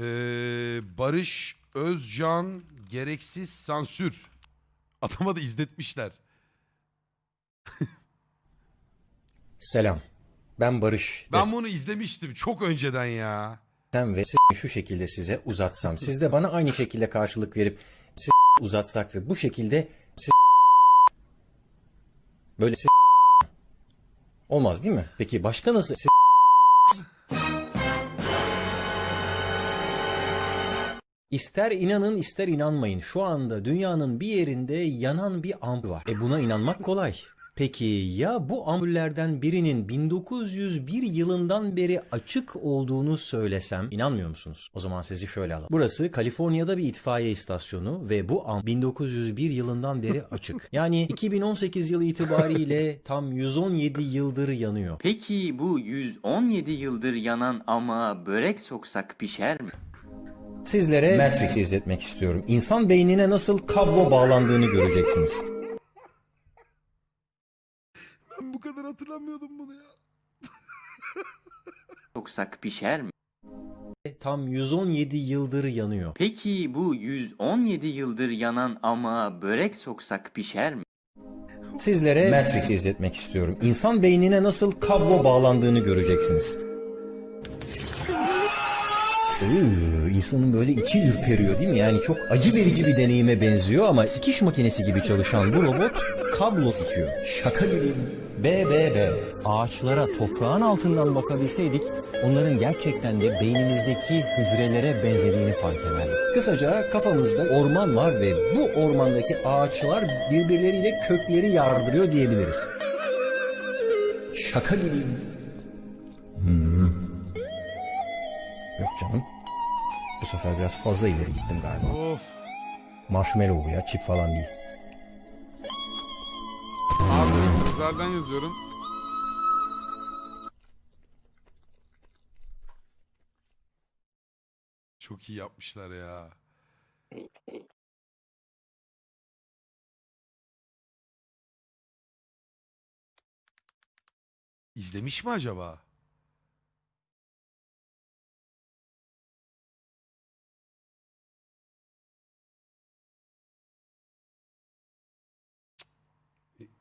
Ee, Barış Özcan gereksiz sansür. Adama da izletmişler. Selam. Ben Barış. Ben bunu izlemiştim çok önceden ya. Desem ve şu şekilde size uzatsam. Siz de bana aynı şekilde karşılık verip siz uzatsak ve bu şekilde siz böyle siz olmaz değil mi? Peki başka nasıl siz İster inanın ister inanmayın şu anda dünyanın bir yerinde yanan bir ampul var. E buna inanmak kolay. Peki ya bu ampullerden birinin 1901 yılından beri açık olduğunu söylesem inanmıyor musunuz? O zaman sizi şöyle alalım. Burası Kaliforniya'da bir itfaiye istasyonu ve bu ampul 1901 yılından beri açık. Yani 2018 yılı itibariyle tam 117 yıldır yanıyor. Peki bu 117 yıldır yanan ama börek soksak pişer mi? Sizlere Matrix'i izletmek istiyorum. İnsan beynine nasıl kablo bağlandığını göreceksiniz. Ben bu kadar hatırlamıyordum bunu ya. Soksak pişer mi? Tam 117 yıldır yanıyor. Peki bu 117 yıldır yanan ama börek soksak pişer mi? Sizlere Matrix'i izletmek istiyorum. İnsan beynine nasıl kablo bağlandığını göreceksiniz. Iıı, insanın böyle içi ürperiyor değil mi? Yani çok acı verici bir deneyime benziyor ama sikiş makinesi gibi çalışan bu robot kablo sıkıyor. Şaka gibi. BBB. Ağaçlara toprağın altından bakabilseydik onların gerçekten de beynimizdeki hücrelere benzediğini fark ederdik. Kısaca kafamızda orman var ve bu ormandaki ağaçlar birbirleriyle kökleri yardırıyor diyebiliriz. Şaka gibi. Canım. Bu sefer biraz fazla ileri gittim galiba. Of. Marshmallow bu ya, çip falan değil. Abi özelden yazıyorum. Çok iyi yapmışlar ya. İzlemiş mi acaba?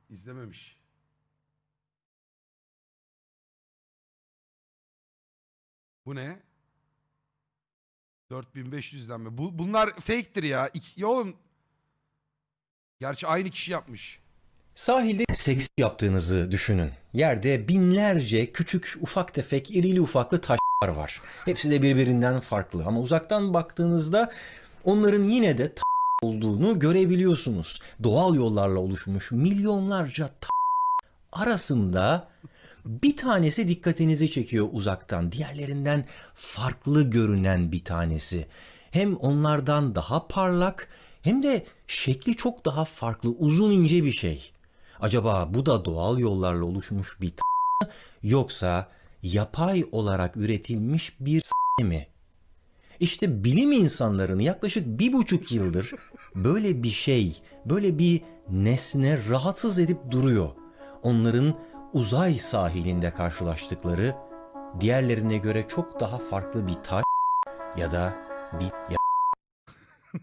İzlememiş. Bu ne? 4500'den mi? Bu, bunlar fake'tir ya. İki, ya oğlum. Gerçi aynı kişi yapmış. Sahilde seks yaptığınızı düşünün. Yerde binlerce küçük ufak tefek irili ufaklı taşlar var. Hepsi de birbirinden farklı ama uzaktan baktığınızda onların yine de olduğunu görebiliyorsunuz. Doğal yollarla oluşmuş milyonlarca arasında bir tanesi dikkatinizi çekiyor uzaktan. Diğerlerinden farklı görünen bir tanesi. Hem onlardan daha parlak hem de şekli çok daha farklı, uzun ince bir şey. Acaba bu da doğal yollarla oluşmuş bir t- yoksa yapay olarak üretilmiş bir s- mi? İşte bilim insanlarını yaklaşık bir buçuk yıldır böyle bir şey, böyle bir nesne rahatsız edip duruyor. Onların uzay sahilinde karşılaştıkları diğerlerine göre çok daha farklı bir taş ya da bir ya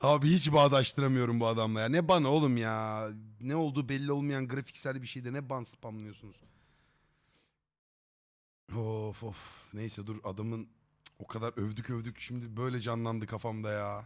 Abi hiç bağdaştıramıyorum bu adamla ya. Ne ban oğlum ya. Ne olduğu belli olmayan grafiksel bir şeyde ne ban spamlıyorsunuz. Of of. Neyse dur adamın o kadar övdük övdük şimdi böyle canlandı kafamda ya.